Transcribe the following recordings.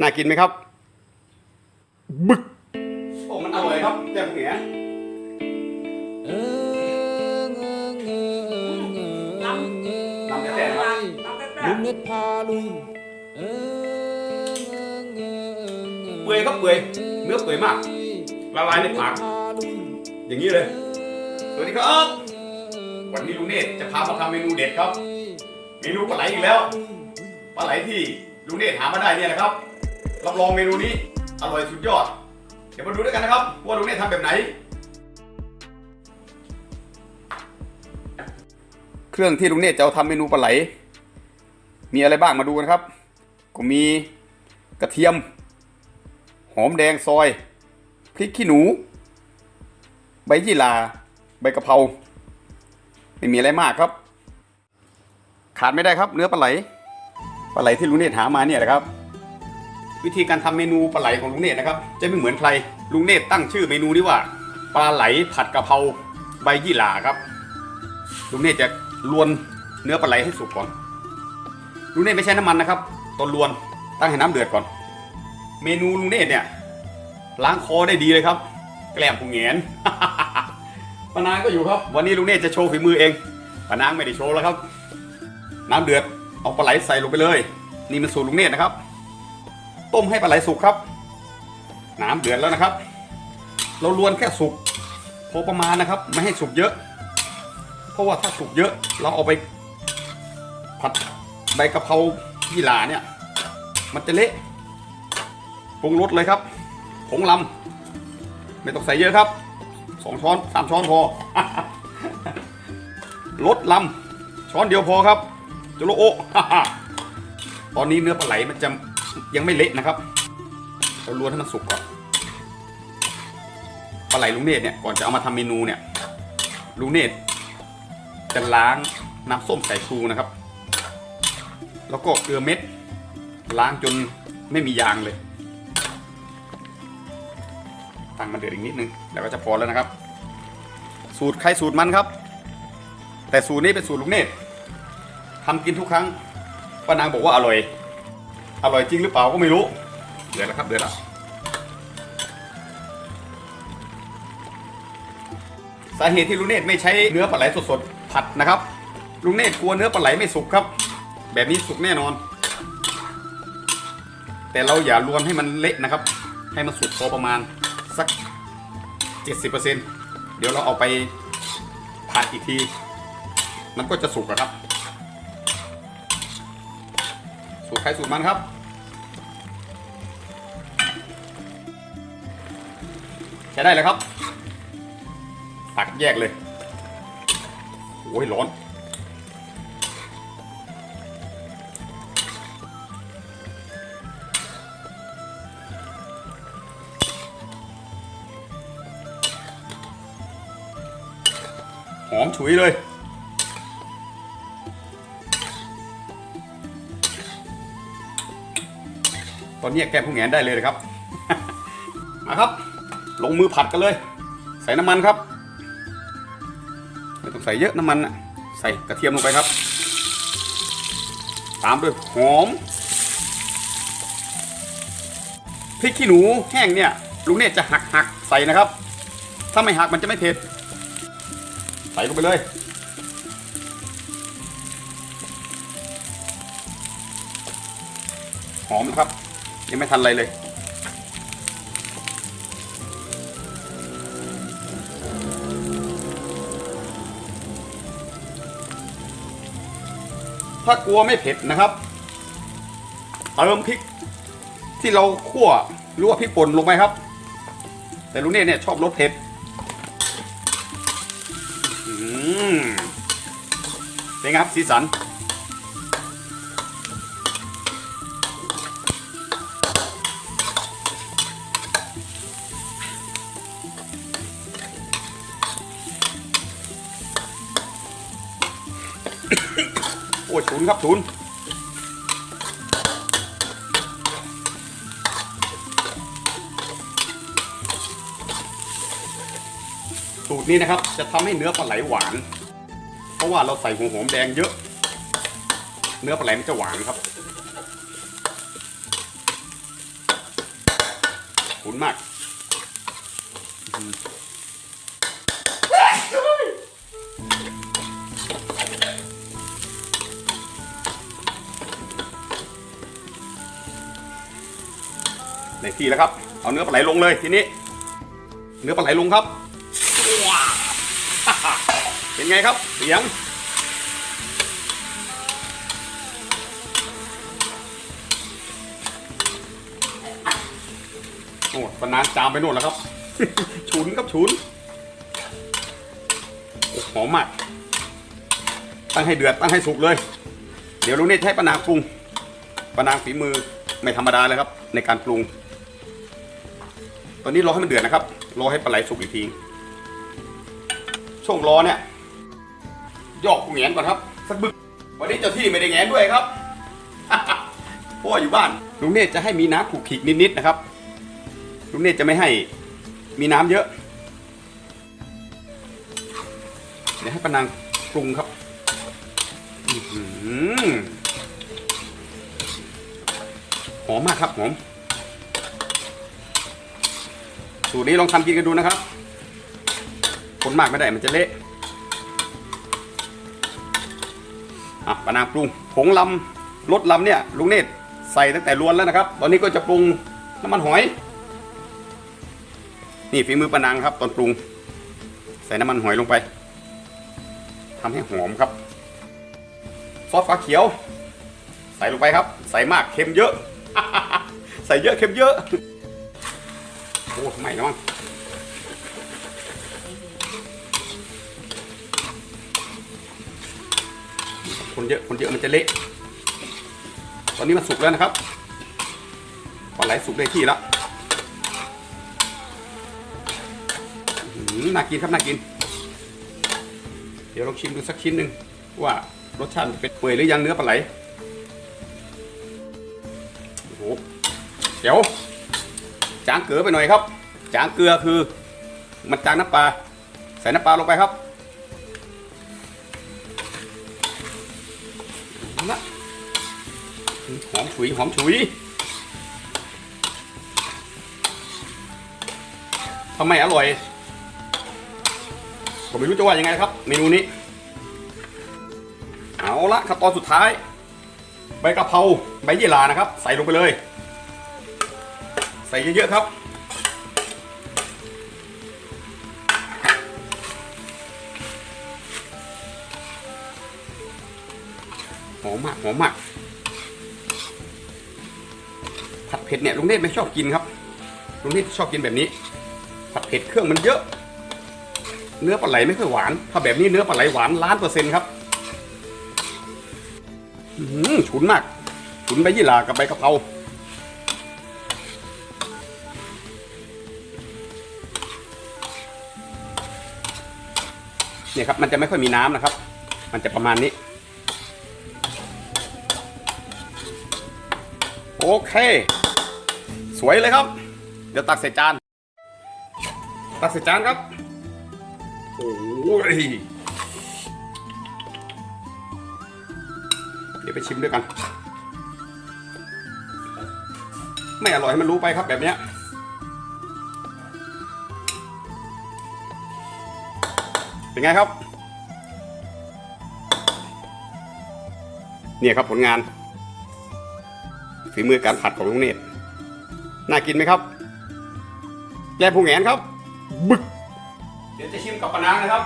น่ากินไหมครับ บึก โอ้ มันอร่อยครับแจ่มเหนียน้ำน้ำแจ่มครับน้ำแป๊ลุบงเน็ตพาลุยเออเปื่อยครับเปื่อยเนื้อเปื่อยมาก ละลายในปากพาลุยอย่างนี้เลย สวัสดีครับ วันนี้ลุงเนตรจะพามาทำเมนูเด็ดครับ เมนูปลาไหลอีกแล้ว ปลาไหลที่ลุงเนตรหามาได้เนี่ยนะครับ รับรองเมนูนี้อร่อยสุดยอด เดี๋ยวมาดูด้วยกันนะครับ ว่าลุงเนตรทำแบบไหน เครื่องที่ลุงเนตรจะเอาทำเมนูปลาไหล มีอะไรบ้างมาดูกันครับ ก็มีกระเทียม หอมแดงซอย พริกขี้หนู ใบยี่หร่าใบกะเพราไม่มีอะไรมากครับ ขาดไม่ได้ครับเนื้อปลาไหลปลาไหลที่ลุงเนตหามาเนี่ยแหละครับ วิธีการทำเมนูปลาไหลของลุงเนตรนะครับ จะไม่เหมือนใครลุงเนตรตั้งชื่อเมนูนี้ว่าปลาไหลผัดกะเพราใบยี่หร่าครับ ลุงเนตรจะลวนเนื้อปลาไหลให้สุกก่อน ลุงเนตรไม่ใช้น้ำมันนะครับตอนลวนตั้งให้น้ำเดือดก่อน เมนูลุงเนตรเนี่ยล้างคอได้ดีเลยครับ แกล้มผู้เงียนปานางก็อยู่ครับ วันนี้ลุงเนตรจะโชว์ฝีมือเองปานางไม่ได้โชว์แล้วครับ น้ำเดือดเอาปลาไหลใส่ลงไปเลย นี่มันสูตรลุงเนตรนะครับ ต้มให้ปลาไหลสุกครับ น้ำเดือดแล้วนะครับ เราลวนแค่สุกพอประมาณนะครับ ไม่ให้สุกเยอะ เพราะว่าถ้าสุกเยอะ เราเอาไปผัดใบกะเพรายี่หร่าเนี่ย มันจะเละปรุงรสเลยครับผงลำไม่ต้องใส่เยอะครับสองช้อนสามช้อนพอลดลำช้อนเดียวพอครับจุโลโอตอนนี้เนื้อปลาไหลมันจะ ยังไม่เละนะครับเราลวนให้มันสุกก่อนปลาไหลลุงเนตรเนี่ยก่อนจะเอามาทำเมนูเนี่ยลุงเนตรจะล้างน้ำส้มสายชูนะครับ แล้วก็เกลือเม็ด ล้างจนไม่มียางเลย ตั้งมันเดือดอีกนิดนึง แล้วก็จะพอแล้วนะครับ สูตรใครสูตรมันครับ แต่สูตรนี้เป็นสูตรลุงเนตรทำกินทุกครั้งป้านางบอกว่าอร่อย อร่อยจริงหรือเปล่าก็ไม่รู้ เดือดแล้วครับเดือดแล้วสาเหตุที่ลุงเนตไม่ใช้เนื้อปลาไหลสดๆผัดนะครับลุงเนตกลัวเนื้อปลาไหลไม่สุกครับ แบบนี้สุกแน่นอน แต่เราอย่ารวนให้มันเละนะครับ ให้มันสุกพอประมาณสัก 70%เดี๋ยวเราเอาไปผัดอีกที มันก็จะสุกครับ ตรใครสูตรมันครับ ใช้ได้เลยครับ ตักแยกเลย โอ้ยร้อน หอมฉุยเลย ตอนนี้แกมผู้แงนได้เลยนะครับ มาครับ ลงมือผัดกันเลย ใส่น้ำมันครับไม่ต้องใส่เยอะน้ำมันนะใส่กระเทียมลงไปครับ ตามด้วยหอมพริกขี้หนูแห้งเนี่ยลุงเนตจะหักหักใส่นะครับ ถ้าไม่หักมันจะไม่เผ็ด ใส่ลงไปเลย หอมนะครับ ยังไม่ทันอะไรเลย ถ้ากลัวไม่เผ็ดนะครับเติมพริกที่เราคั่วหรือว่าพริกป่นลงไปครับ แต่ลุงเน่เนี่ยชอบรสเผ็ดอืมเป็นไงครับสีสัน นครับศูนสูตรนี้นะครับจะทำให้เนื้อปลาไหลหวาน เพราะว่าเราใส่หัวหอมแดงเยอะ เนื้อปลาไหลมันจะหวานครับ ในที่แล้วครับ เอาเนื้อปลาไหลลงเลยทีนี้ เนื้อปลาไหลลงครับ เป็นไงครับเสียงโอ้ปนานจามไปโน่นแล้วครับ ฉุนครับฉุนโอ้หอมมาก ตั้งให้เดือดตั้งให้สุกเลย เดี๋ยวลุงเนตรให้ปานางปรุงปานางฝีมือไม่ธรรมดาเลยครับ ในการปรุง ตอนนี้รอให้มันเดือดนะครับ รอให้ปลาไหลสุกอีกที ช่วงรอเนี่ยยอกแงนก่อนครับ สักบึก วันนี้เจ้าที่ไม่ได้แงนด้วยครับเพราะว่าอยู่บ้านลุงเนตจะให้มีน้ำขูกขีกนิดๆนะครับลุงเนตจะไม่ให้มีน้ำเยอะ เดี๋ยวให้ปนางปรุงครับหอหอมมากครับหอม สูตรนี้ลองทำกินกันดูนะครับคนมากไม่ได้มันจะเละอะปานางปรุงผงลำรสลำเนี่ยลุงเนตรใส่ตั้งแต่ล้วนแล้วนะครับ ตอนนี้ก็จะปรุงน้ำมันหอย นี่ฝีมือปนางครับ ตอนปรุง ใส่น้ำมันหอยลงไปทำให้หอมครับซอสฟ้าเขียว ใส่ลงไปครับ ใส่มากเค็มเยอะ ใส่เยอะเค็มเยอะ โอ้ไม่นะมั้งคนเยอะคนเยอะมันจะเละ ตอนนี้มันสุกแล้วนะครับปลาไหลสุกได้ที่แล้วน่ากินครับน่ากิน เดี๋ยวลองชิมดูสักชิ้นหนึ่งว่ารสชาติเป็นเปื่อยหรือยังเนื้อปลาไหลโอ้โหเดี๋ยว จางเกลือไปหน่อยครับจางเกลือคือมันจางน้ำปลาใส่น้ำปลาลงไปครับเอาละหอมฉุยหอมฉุยทำไมอร่อยผมไม่รู้จะว่ายังไงครับ เมนูนี้ เอาละขั้นตอนสุดท้าย ใบกะเพราใบยี่หร่านะครับ ใส่ลงไปเลย ใส่เยอะๆครับ หอมมากหอมมาก ผัดเผ็ดเนี่ยลุงเนตไม่ชอบกินครับลุงเนตชอบกินแบบนี้ ผัดเผ็ดเครื่องมันเยอะ เนื้อปลาไหลไม่ค่อยหวาน ถ้าแบบนี้เนื้อปลาไหลหวานล้านเปอร์เซ็นต์ครับหือฉุนมาก ฉุนใบยี่หร่ากับใบกะเพรา เนี่ยครับมันจะไม่ค่อยมีน้ำนะครับ มันจะประมาณนี้ โอเค สวยเลยครับ เดี๋ยวตักใส่จาน ตักใส่จานครับ โอ้ยเดี๋ยวไปชิมด้วยกัน ไม่อร่อยให้มันรู้ไปครับแบบเนี้ย เป็นไงครับ เนี่ยครับผลงานฝีมือการผัดของลุงเนตรน่ากินไหมครับแกงผู้แงนครับ บึก เดี๋ยวจะชิมกับปะนางนะครับ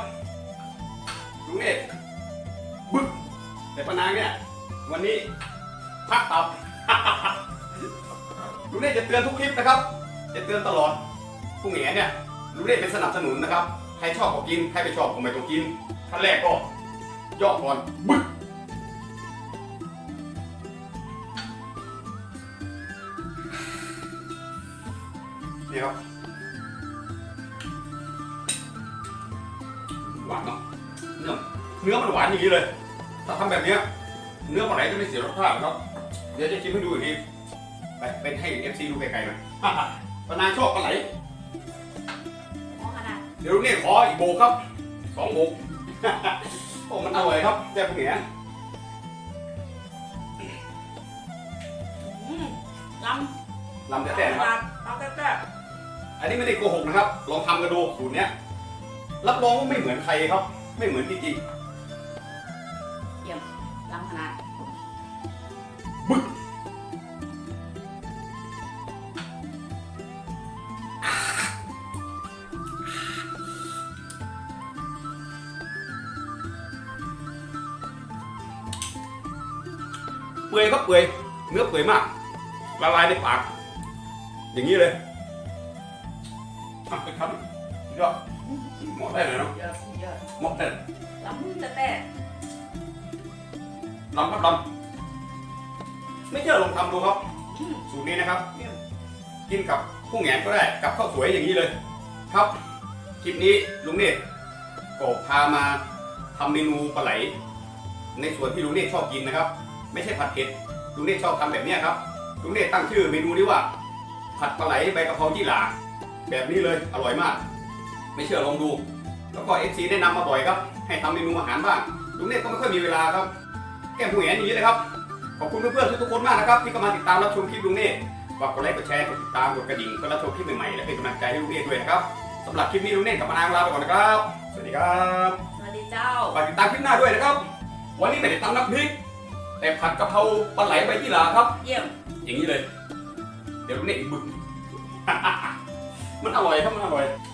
ลุงเนตรบึกแต่ปะนางเนี่ย วันนี้พักตับลุงเนตรจะเตือนทุกคลิปนะครับ จะเตือนตลอดผู้แงนเนี่ยลุงเนตรเป็นสนับสนุนนะครับใค รชอบก็กิน ใครไม่ชอบก็ไม่ต้องกินขั้นแรกก็ย่อก่อนบึกนี่ครับหวานเนาะเนื้อเนื้อมันหวานอย่างนี้เลย ถ้าทำแบบนี้เนื้อปลาไหลจะไม่เสียรสชาติครับ เดี๋ยวจะชิมให้ดูอีกที ไปเป็นให้ FC ดูไกลๆหน่อยปานางชอบปลาไหล เดี๋ยวนี่ขออีกโบกครับสองโบกโอ้มันอร่อยครับแซ่บพวกเนี้ยอืมลลำำแต่แต่นะครับลำแต่แต่อันนี้ไม่ได้โกหกนะครับ ลองทำกันดูสูตรเนี้ยรับรองว่าไม่เหมือนใครครับ ไม่เหมือนจริงเปื่อยครับเปื่อยเนื้อเปื่อยมากละลายในปาก อย่างนี้เลยอะไปครับยอดหมดได้เลยเนาะเยอะเยอะหมดได้ล้ำมือแต่แต่ลำครับลำไม่เชื่อลองทำดูครับอืมสูตรนี้นะครับเยี่ยมกินกับกุ้งแหงนก็ได้ กับข้าวสวยอย่างนี้เลย ครับคลิปนี้ลุงเนตรก็พามาทำเมนูปลาไหล ในส่วนที่ลุงเนตรชอบกินนะครับ ไม่ใช่ผัดเผ็ดลุงเนตรชอบทำแบบเนี้ยครับลุงเนตรตั้งชื่อเมนูนี้ว่า ผัดปลาไหลใบกะเพรายี่หร่าแบบนี้เลยอร่อยมาก ไม่เชื่อลองดู แล้วก็เอฟซีแนะนำมาบ่อยครับ ให้ทำเมนูอาหารบ้างลุงเนตรก็ไม่ค่อยมีเวลาครับ แก้มผู้แหนอย่างนี้เลยครับขอบคุณเพื่อนๆทุกๆคนมากนะครับที่เข้ามาติดตามรับชมคลิปลุงเนตรฝากกดไลค์กดแชร์กดติดตามกดกระดิ่งเพื่อรับชมคลิปใหม่ๆและเป็นกำลังใจให้ลุงเนตรด้วยนะครับสำหรับคลิปนี้ลุงเนตรกับมานางลาไปก่อนนะครับ สวัสดีครับ สวัสดีเจ้า ฝากติดตามคลิปหน้าด้วยนะครับ วันนี้ไม่ได้ตำน้ำพริก แต่ผัดกะเพราปลาไหลใบยี่หร่าครับ เยี่ยม อย่างนี้เลย เดี๋ยวลุงเนตรบึก มันอร่อยครับมันอร่อยอ